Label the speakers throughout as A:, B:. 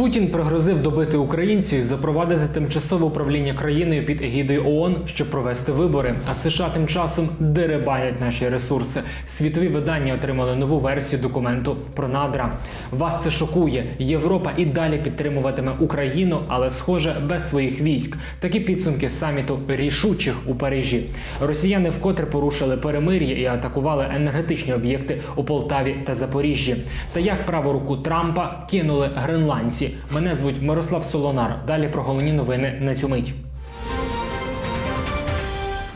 A: Путін пригрозив добити українців запровадити тимчасове управління країною під егідою ООН, щоб провести вибори. А США тим часом деребанять наші ресурси. Світові видання отримали нову версію документу про надра. Вас це шокує. Європа і далі підтримуватиме Україну, але схоже без своїх військ. Такі підсумки саміту рішучих у Парижі. Росіяни вкотре порушили перемир'я і атакували енергетичні об'єкти у Полтаві та Запоріжжі. Та як праву руку Трампа кинули гренландці. Мене звуть Мирослав Солонар. Далі про головні новини на цю мить.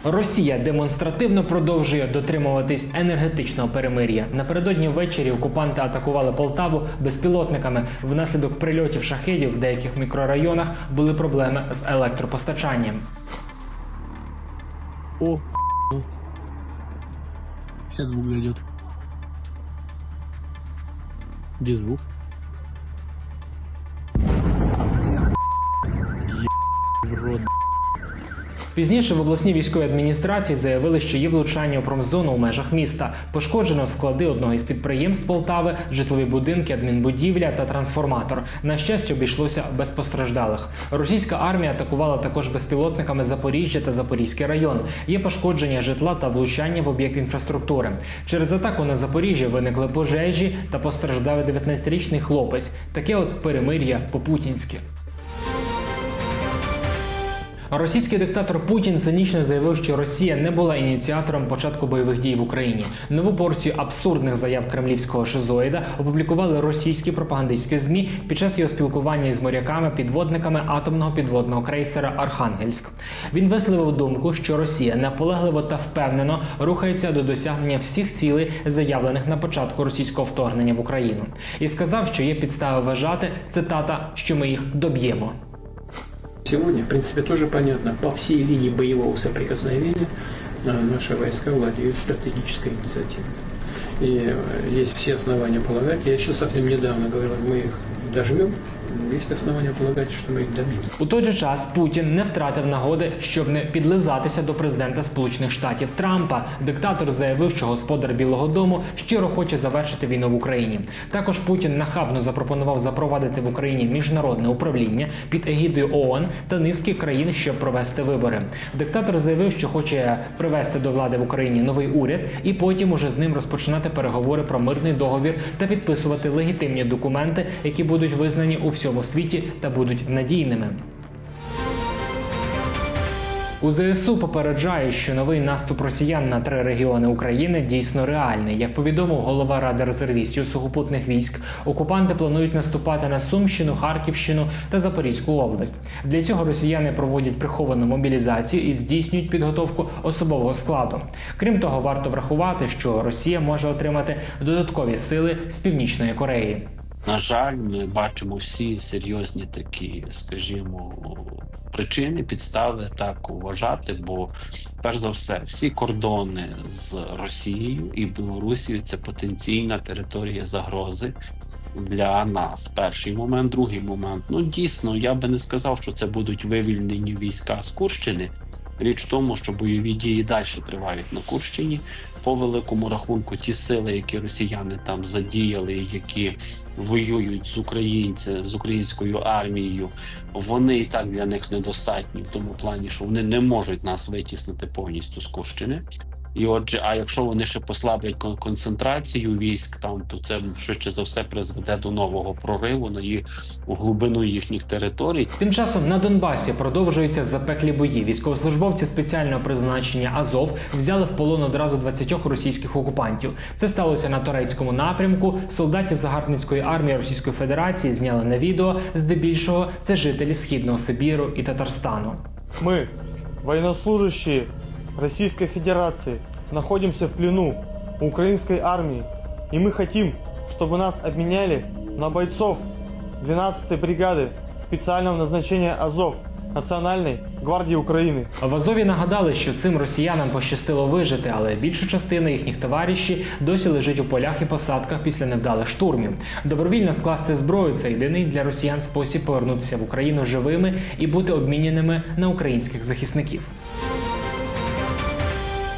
A: Росія демонстративно продовжує дотримуватись енергетичного перемир'я. Напередодні ввечері окупанти атакували Полтаву безпілотниками. Внаслідок прильотів шахедів в деяких мікрорайонах були проблеми з електропостачанням.
B: О, Сейчас звук дойдет. Где звук?
A: Пізніше в обласній військовій адміністрації заявили, що є влучання у промзону у межах міста. Пошкоджено склади одного із підприємств Полтави, житлові будинки, адмінбудівля та трансформатор. На щастя, обійшлося без постраждалих. Російська армія атакувала також безпілотниками Запоріжжя та Запорізький район. Є пошкодження житла та влучання в об'єкт інфраструктури. Через атаку на Запоріжжя виникли пожежі та постраждав 19-річний хлопець. Таке от перемир'я по-путінськи. Російський диктатор Путін цинічно заявив, що Росія не була ініціатором початку бойових дій в Україні. Нову порцію абсурдних заяв кремлівського шизоїда опублікували російські пропагандистські змі під час його спілкування із моряками, підводниками атомного підводного крейсера Архангельськ. Він висловив думку, що Росія наполегливо та впевнено рухається до досягнення всіх цілей, заявлених на початку російського вторгнення в Україну, і сказав, що є підстави вважати цитата, що ми їх доб'ємо.
C: Сегодня, в принципе, тоже понятно, по всей линии боевого соприкосновения э, наши войска владеют стратегической инициативой. И э, есть все основания полагать, я еще совсем недавно говорил, мы их дожмем, есть основания полагать, что мы их добьем.
A: У той же час Путін не втратив нагоди, щоб не підлизатися до президента Сполучених Штатів Трампа. Диктатор заявив, що господар Білого Дому щиро хоче завершити війну в Україні. Також Путін нахабно запропонував запровадити в Україні міжнародне управління під егідою ООН та низки країн, щоб провести вибори. Диктатор заявив, що хоче привести до влади в Україні новий уряд, і потім уже з ним розпочинати переговори про мирний договір та підписувати легітимні документи, які будуть визнані у всьому світі та будуть надійними. У ЗСУ попереджають, що новий наступ росіян на три регіони України дійсно реальний. Як повідомив голова ради резервістів сухопутних військ, окупанти планують наступати на Сумщину, Харківщину та Запорізьку область. Для цього росіяни проводять приховану мобілізацію і здійснюють підготовку особового складу. Крім того, варто врахувати, що Росія може отримати додаткові сили з північної Кореї.
D: На жаль, ми бачимо всі серйозні такі, скажімо, причини, підстави так вважати. Бо перш за все, всі кордони з Росією і Білорусією це потенційна територія загрози. Для нас перший момент, другий момент. Ну дійсно, я би не сказав, що це будуть вивільнені війська з Курщини. Річ в тому, що бойові дії далі тривають на Курщині. По великому рахунку, ті сили, які росіяни там задіяли, які воюють з українцями, з українською армією, вони і так для них недостатні в тому плані, що вони не можуть нас витіснити повністю з Курщини. І отже, а якщо вони ще послаблять концентрацію військ там, то це швидше за все призведе до нового прориву на їх у глибину їхніх територій.
A: Тим часом на Донбасі продовжуються запеклі бої. Військовослужбовці спеціального призначення Азов взяли в полон одразу 20 російських окупантів. Це сталося на турецькому напрямку. Солдатів загарбницької армії Російської Федерації зняли на відео. Здебільшого це жителі східного Сибіру і Татарстану.
E: Мы, военнослужащие Российской Федерации, находимся в плену у украинской армии, и мы хотим, чтобы нас обменяли на бойцов 12-й бригады специального назначения Азов Национальной гвардии Украины.
A: В Азові нагадали, що цим росіянам пощастило вижити, але більша частина їхніх товариші досі лежить у полях і посадках після невдалих штурмів. Добровільно скласти зброю це єдиний для росіян спосіб повернутися в Україну живими і бути обміняними на українських захисників.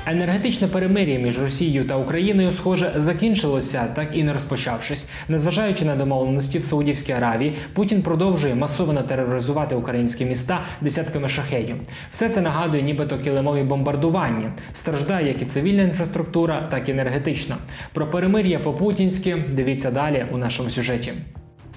A: Енергетичне перемир'я між Росією та Україною, схоже, закінчилося, так і не розпочавшись. Незважаючи на домовленості в Саудівській Аравії, Путін продовжує масово тероризувати українські міста десятками шахедів. Все це нагадує, нібито килимові бомбардування. Страждає як і цивільна інфраструктура, так і енергетична. Про перемир'я по-путінськи дивіться далі у нашому сюжеті.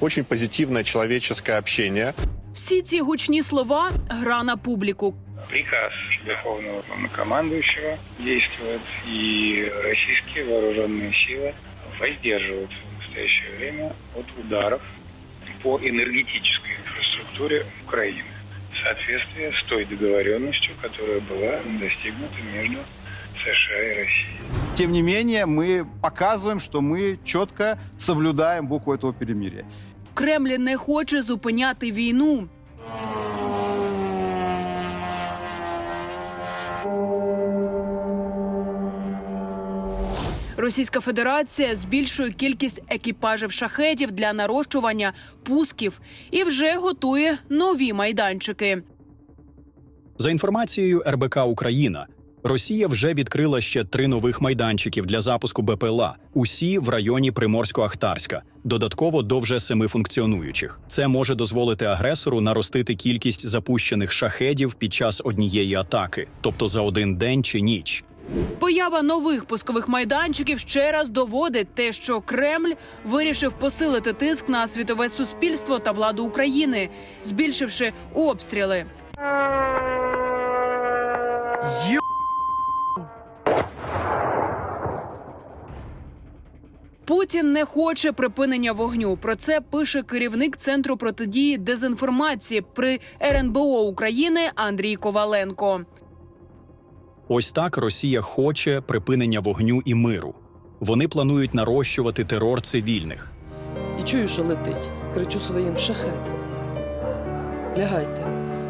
F: Очень позитивное человеческое общение.
G: Всі ці гучні слова гра на публіку
H: приказ Верховного Главнокомандующего действует, и российские вооруженные силы воздерживаются в настоящее время от ударов по энергетической инфраструктуре Украины в соответствии с той договоренностью, которая была достигнута между США и Россией.
I: Тем не менее, мы показываем, что мы четко соблюдаем букву этого перемирия.
G: Кремль не хоче зупиняти війну. Російська Федерація збільшує кількість екіпажів шахедів для нарощування пусків і вже готує нові майданчики.
J: За інформацією РБК Україна, Росія вже відкрила ще три нових майданчиків для запуску БПЛА, усі в районі Приморсько-Ахтарська, додатково до вже семи функціонуючих. Це може дозволити агресору наростити кількість запущених шахедів під час однієї атаки, тобто за один день чи ніч.
G: Поява нових пускових майданчиків ще раз доводить те, що Кремль вирішив посилити тиск на світове суспільство та владу України, збільшивши обстріли. Путін не хоче припинення вогню. Про це пише керівник центру протидії дезінформації при РНБО України Андрій Коваленко.
J: Ось так Росія хоче припинення вогню і миру. Вони планують нарощувати терор цивільних.
K: І чую, що летить. Кричу своїм шахет. Лягайте.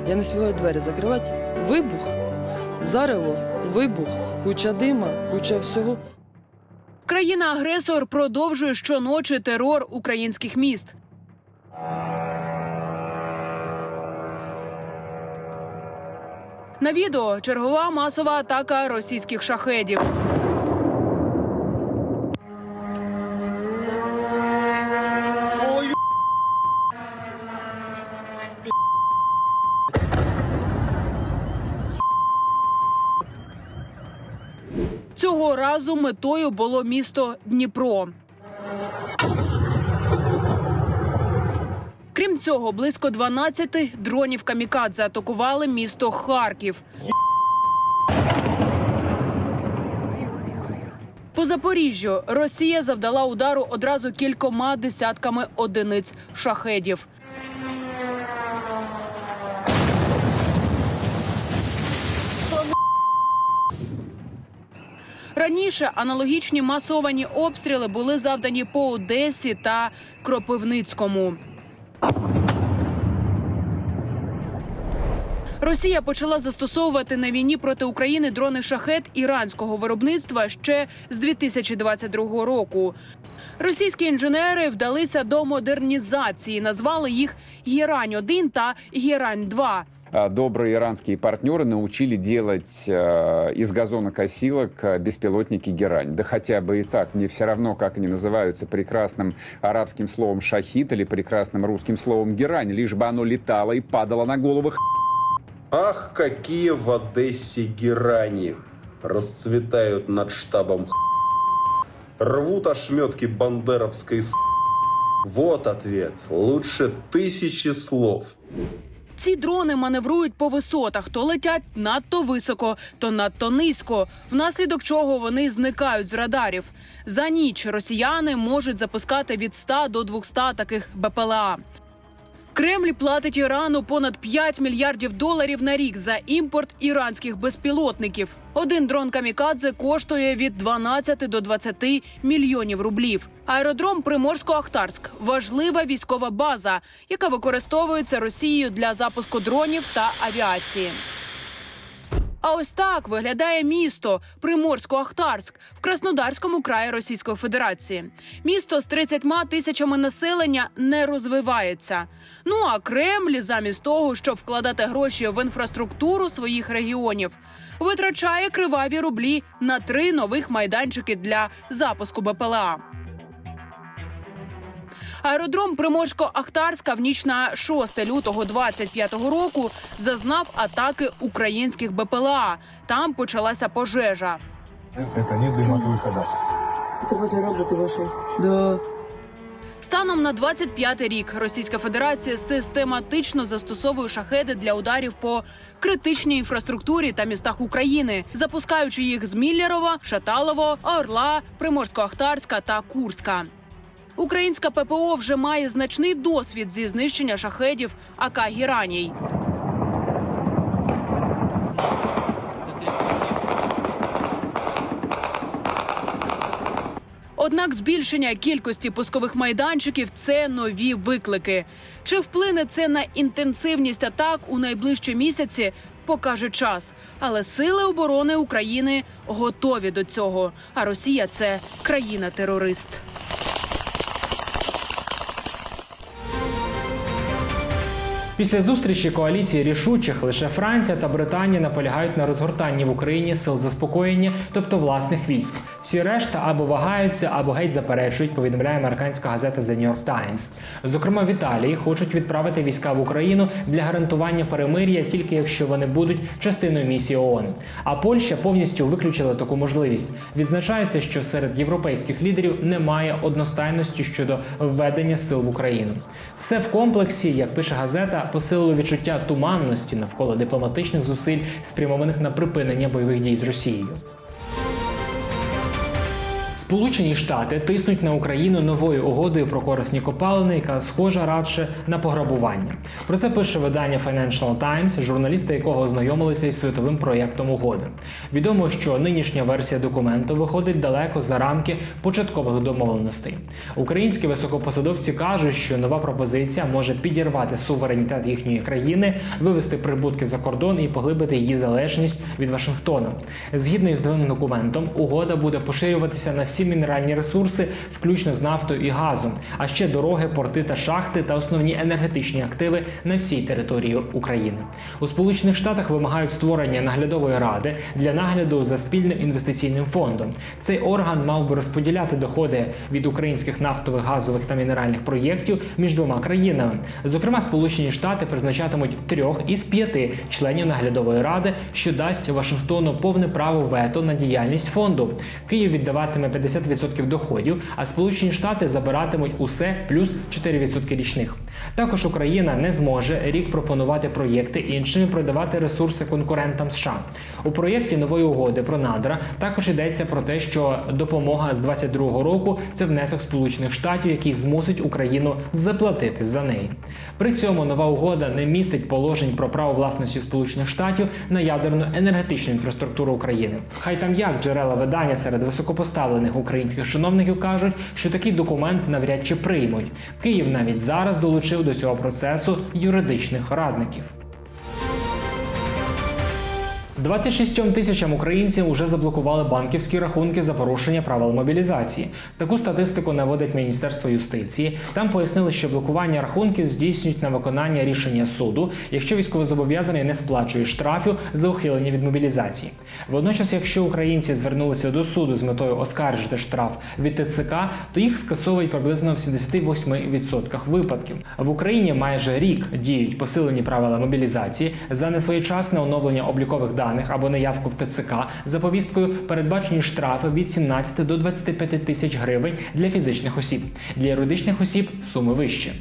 K: Я не співаю двері закривати. Вибух. Зарево, вибух, куча дима, куча всього.
G: Країна-агресор продовжує щоночі терор українських міст. На відео чергова масова атака російських шахедів. Цього разу метою було місто Дніпро. Крім цього, близько 12 дронів камікадзе атакували місто Харків. По Запоріжжю Росія завдала удару одразу кількома десятками одиниць шахедів. Раніше аналогічні масовані обстріли були завдані по Одесі та Кропивницькому. Росія почала застосовувати на війні проти України дрони шахет іранського виробництва ще з 2022 року. Російські інженери вдалися до модернізації, назвали їх Герань 1 та Герань 2
L: А, Добрые иранские партнеры научили делать э, из газонокосилок э, беспилотники «Герань». Да хотя бы и так. Мне все равно, как они называются прекрасным арабским словом «шахид» или прекрасным русским словом «герань», лишь бы оно летало и падало на головы
M: Ах, какие в Одессе герани расцветают над штабом Рвут ошметки бандеровской. Вот ответ. Лучше тысячи слов.
G: Ці дрони маневрують по висотах, то летять надто високо, то надто низько, внаслідок чого вони зникають з радарів. За ніч росіяни можуть запускати від 100 до 200 таких БПЛА. Кремль платить Ірану понад 5 мільярдів доларів на рік за імпорт іранських безпілотників. Один дрон камікадзе коштує від 12 до 20 мільйонів рублів. Аеродром Приморсько-Ахтарськ важлива військова база, яка використовується Росією для запуску дронів та авіації. А ось так виглядає місто Приморсько-Ахтарськ в Краснодарському краї Російської Федерації. Місто з 30 тисячами населення не розвивається. Ну а Кремль, замість того, щоб вкладати гроші в інфраструктуру своїх регіонів, витрачає криваві рублі на три нових майданчики для запуску БПЛА. Аеродром Приморсько-Ахтарська в ніч на 6 лютого 25-го року зазнав атаки українських БПЛА. Там почалася пожежа.
N: Это нет дыма от выхода.
K: Ти після роботи вийшов? Да.
G: Станом на 25-й рік Російська Федерація систематично застосовує шахеди для ударів по критичній інфраструктурі та містах України, запускаючи їх з Міллєрова, Шаталово, Орла, Приморсько-Ахтарська та Курська. Українська ППО вже має значний досвід зі знищення шахедів АК «Гіраній». Однак збільшення кількості пускових майданчиків це нові виклики. Чи вплине це на інтенсивність атак у найближчі місяці? Покаже час, але сили оборони України готові до цього. А Росія це країна-терорист.
A: Після зустрічі коаліції рішучих лише Франція та Британія наполягають на розгортанні в Україні сил заспокоєння, тобто власних військ. Всі решта або вагаються, або геть заперечують. Повідомляє американська газета The New York Times. Зокрема, в Італії хочуть відправити війська в Україну для гарантування перемир'я, тільки якщо вони будуть частиною місії ООН. А Польща повністю виключила таку можливість. Відзначається, що серед європейських лідерів немає одностайності щодо введення сил в Україну. Все в комплексі, як пише газета, посилило відчуття туманності навколо дипломатичних зусиль, спрямованих на припинення бойових дій з Росією. Сполучені Штати тиснуть на Україну новою угодою про корисні копалини, яка схожа радше на пограбування. Про це пише видання Financial Times, журналісти якого ознайомилися із світовим проєктом угоди. Відомо, що нинішня версія документу виходить далеко за рамки початкових домовленостей. Українські високопосадовці кажуть, що нова пропозиція може підірвати суверенітет їхньої країни, вивести прибутки за кордон і поглибити її залежність від Вашингтона. Згідно із новим документом, угода буде поширюватися на всі мінеральні ресурси, включно з нафтою і газом, а ще дороги, порти та шахти та основні енергетичні активи на всій території України. У Сполучених Штатах вимагають створення наглядової ради для нагляду за спільним інвестиційним фондом. Цей орган мав би розподіляти доходи від українських нафтових, газових та мінеральних проєктів між двома країнами. Зокрема, Сполучені Штати призначатимуть трьох із п'яти членів наглядової ради, що дасть Вашингтону повне право вето на діяльність фонду. Київ віддаватиме 50% доходів, а Сполучені Штати забиратимуть усе плюс 4% річних. Також Україна не зможе рік пропонувати проєкти іншим і продавати ресурси конкурентам США. У проєкті нової угоди про надра також йдеться про те, що допомога з 22-го року це внесок Сполучених Штатів, який змусить Україну заплатити за неї. При цьому нова угода не містить положень про право власності Сполучених Штатів на ядерну енергетичну інфраструктуру України. Хай там як джерела видання серед високопоставлених українських чиновників кажуть, що такий документ навряд чи приймуть. Київ навіть зараз долучив до цього процесу юридичних радників. 26 тисячам українців уже заблокували банківські рахунки за порушення правил мобілізації. Таку статистику наводить Міністерство юстиції. Там пояснили, що блокування рахунків здійснюють на виконання рішення суду, якщо військовозобов'язаний не сплачує штрафів за ухилення від мобілізації. Водночас, якщо українці звернулися до суду з метою оскаржити штраф від ТЦК, то їх скасовують приблизно в 78% випадків. В Україні майже рік діють посилені правила мобілізації за несвоєчасне оновлення облікових даних або неявку в ТЦК за повісткою передбачені штрафи від 17 до 25 тисяч гривень для фізичних осіб. Для юридичних осіб суми вищі.